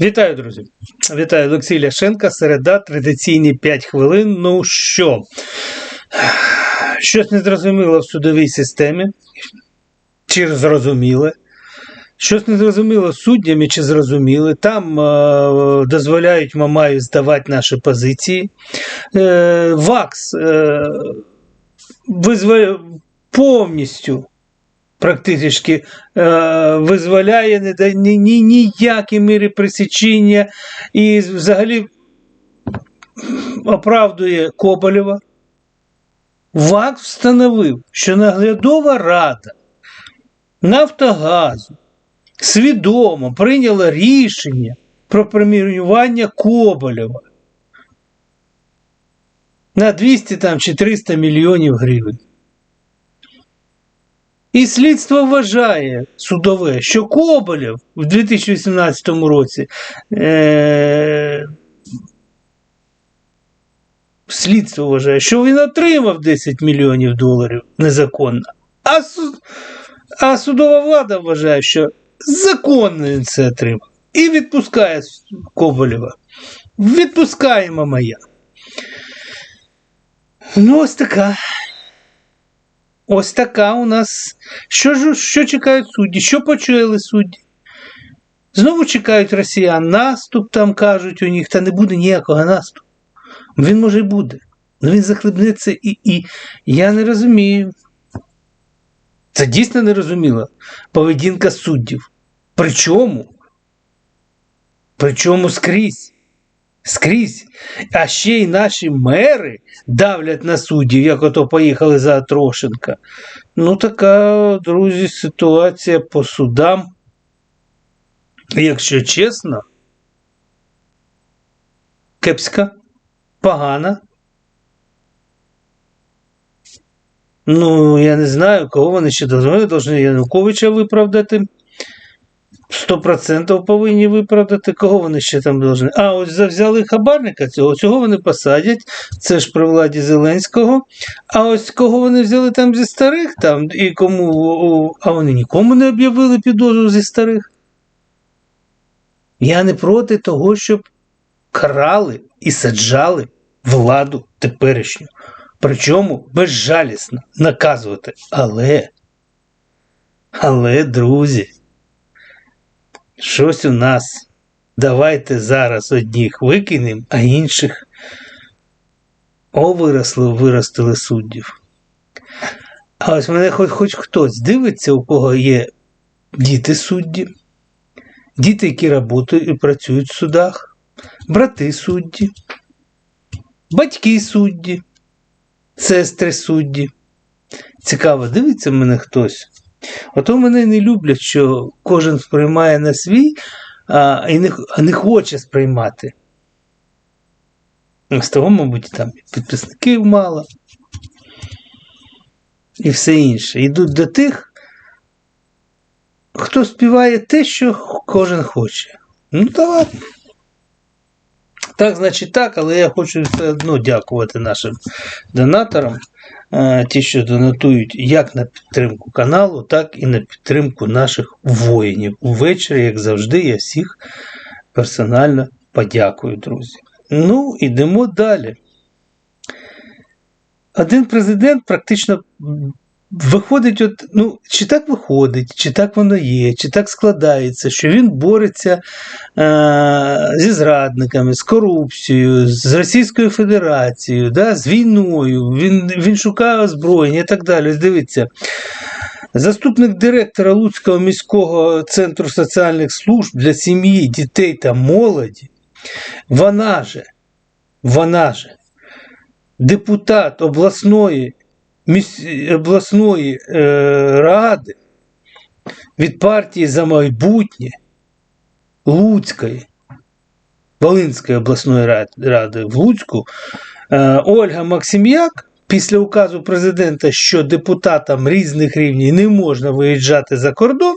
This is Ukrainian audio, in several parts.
Вітаю, друзі! Вітаю Олексій Ляшенка. Середа, традиційні 5 хвилин. Ну що? Щось незрозуміло в судовій системі. Чи зрозуміле? Щось незрозуміло суддями, чи зрозуміли. Там е, дозволяють Мамаю здавати наші позиції. Е, ВАКС е, визволяє повністю практично е, визволяє не да- ні, ні, ніякі міри пресічення і взагалі оправдує Коболєва. ВАК встановив, що наглядова рада Нафтогазу свідомо прийняла рішення про преміювання Коболєва на 200 там, чи 300 мільйонів гривень. І слідство вважає судове, що Коболєв в 2018 році е- слідство вважає, що він отримав 10 мільйонів доларів незаконно. А, суд, а судова влада вважає, що законно він це отримав. І відпускає Коболєва. Відпускаємо моя. Ну, ось така. Ось така у нас. Що ж що чекають судді? Що почули судді? Знову чекають росіян. Наступ там кажуть у них, та не буде ніякого наступу. Він може й буде. Ну він захлебнеться і, і я не розумію. Це дійсно нерозуміла поведінка суддів. Причому? Причому скрізь. Скрізь. А ще й наші мери давлять на суддів, як ото поїхали за Трошенка. Ну, така, друзі, ситуація по судам. Якщо чесно, кепська, погана. Ну, я не знаю, кого вони ще должны. Вони Януковича виправдати. 100% повинні виправдати. Кого вони ще там повинні? А, ось взяли хабарника цього, цього вони посадять. Це ж при владі Зеленського. А ось кого вони взяли там зі старих, там, і кому, а вони нікому не об'явили підозру зі старих. Я не проти того, щоб крали і саджали владу теперішню. Причому безжалісно наказувати. Але, але, друзі, щось у нас. Давайте зараз одних викинемо, а інших о, виросли, виростили суддів. А ось мене хоч, хоч хтось дивиться, у кого є діти судді, діти, які працюють і працюють в судах, брати судді, батьки судді, сестри судді. Цікаво, дивиться мене хтось. Ото мене не люблять, що кожен сприймає на свій, а, і не, а не хоче сприймати. З того, мабуть, там підписників мало. І все інше. Йдуть до тих, хто співає те, що кожен хоче. Ну, ладно. Так, значить, так, але я хочу все одно дякувати нашим донаторам, е, ті, що донатують як на підтримку каналу, так і на підтримку наших воїнів. Увечері, як завжди, я всіх персонально подякую, друзі. Ну, ідемо далі. Один президент практично виходить, от, ну, чи так виходить, чи так воно є, чи так складається, що він бореться е, зі зрадниками, з корупцією, з Російською Федерацією, да, з війною, він, він шукає озброєння і так далі. Дивіться. Заступник директора Луцького міського центру соціальних служб для сім'ї, дітей та молоді, вона же, вона же, депутат обласної. Обласної е, ради від партії за майбутнє Луцької, Волинської обласної ради, в Луцьку. Е, Ольга Максим'як після указу президента, що депутатам різних рівнів не можна виїжджати за кордон,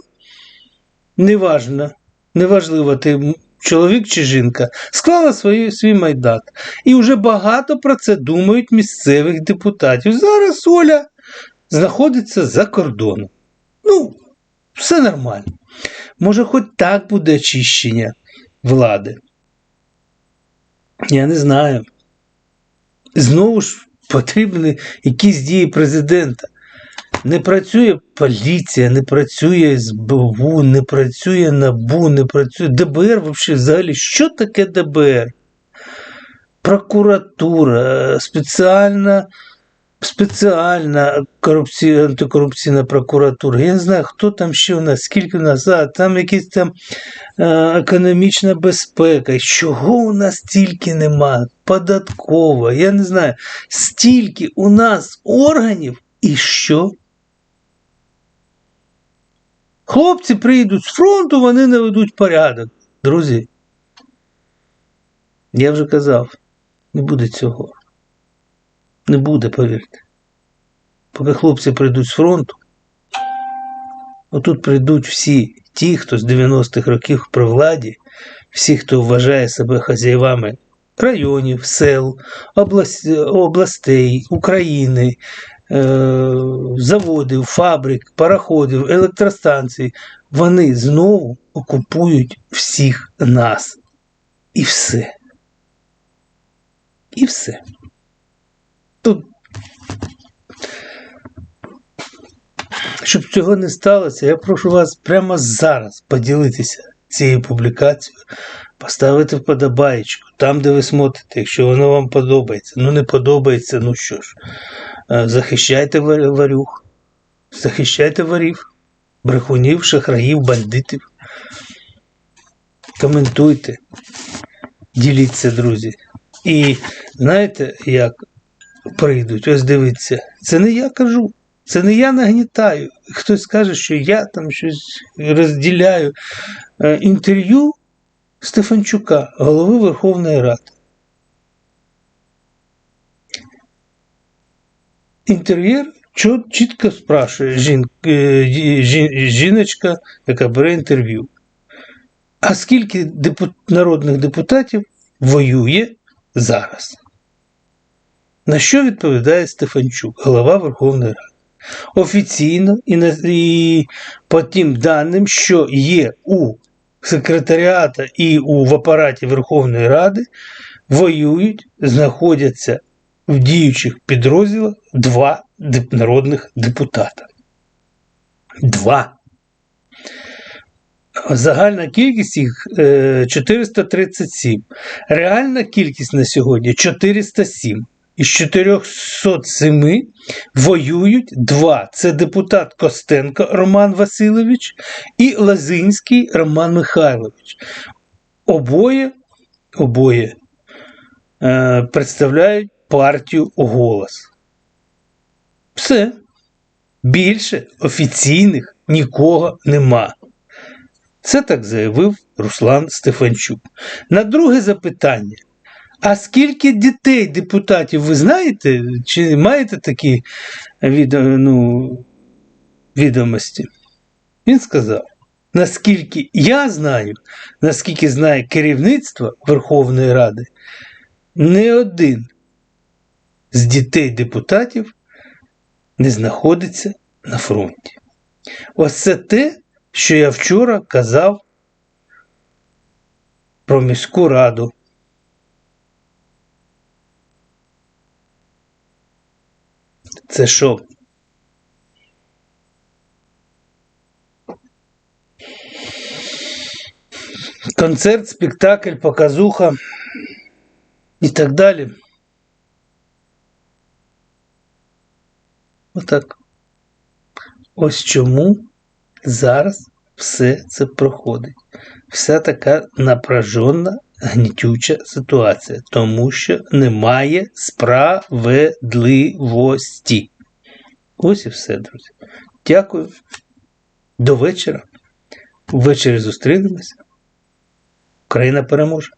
неважно, неважливо, ти чоловік чи жінка, склала свої, свій майдат. І вже багато про це думають місцевих депутатів. Зараз Оля знаходиться за кордоном. Ну, все нормально. Може, хоч так буде очищення влади. Я не знаю. Знову ж потрібні якісь дії президента. Не працює поліція, не працює СБУ, не працює НАБУ, не працює ДБР взагалі. Що таке ДБР? Прокуратура, спеціальна спеціальна корупція, антикорупційна прокуратура. Я не знаю, хто там ще у нас, скільки у нас, а, там якась там е, економічна безпека. Чого у нас стільки нема? Податкова, я не знаю. Стільки у нас органів і що? Хлопці прийдуть з фронту, вони наведуть порядок. Друзі. Я вже казав, не буде цього. Не буде, повірте. Поки хлопці прийдуть з фронту, отут прийдуть всі ті, хто з 90-х років при владі, всі, хто вважає себе хазяєвами районів, сел, областей, України, заводів, фабрик, пароходів, електростанцій, вони знову окупують всіх нас. І все. І все. Тут, щоб цього не сталося, я прошу вас прямо зараз поділитися цією публікацією, поставити вподобаєчку там, де ви смотрите, якщо воно вам подобається. Ну, не подобається, ну що ж, е, захищайте варюх, захищайте варів, брехунів, шахраїв, бандитів. Коментуйте, діліться, друзі. І знаєте, як прийдуть, ось дивіться, це не я кажу, це не я нагнітаю. Хтось скаже, що я там щось розділяю. Е, інтерв'ю Стефанчука, голови Верховної Ради. Інтер'єр чітко спрашує жін, е, жін, жіночка, яка бере інтерв'ю. А скільки депут, народних депутатів воює зараз? На що відповідає Стефанчук, голова Верховної Ради? Офіційно і, на, і по тим даним, що є у секретаріата і у в апараті Верховної Ради, воюють, знаходяться в діючих підрозділах два народних депутата. Два. Загальна кількість їх 437. Е, Реальна кількість на сьогодні 407. Із 407 воюють два. Це депутат Костенко Роман Васильович і Лазинський Роман Михайлович. Обоє обоє е, представляють партію голос. Все. Більше офіційних нікого нема. Це так заявив Руслан Стефанчук. На друге запитання. А скільки дітей депутатів ви знаєте? Чи маєте такі ну, відомості? Він сказав: наскільки я знаю, наскільки знає керівництво Верховної Ради, не один з дітей депутатів не знаходиться на фронті. Ось це те, що я вчора казав про міську раду. Це що? Концерт, спектакль, показуха і так далі. Отак. Ось чому зараз все це проходить. Вся така напряжена, гнітюча ситуація, тому що немає справедливості. Ось і все, друзі. Дякую. До вечора. Ввечері зустрінемося. Україна переможе.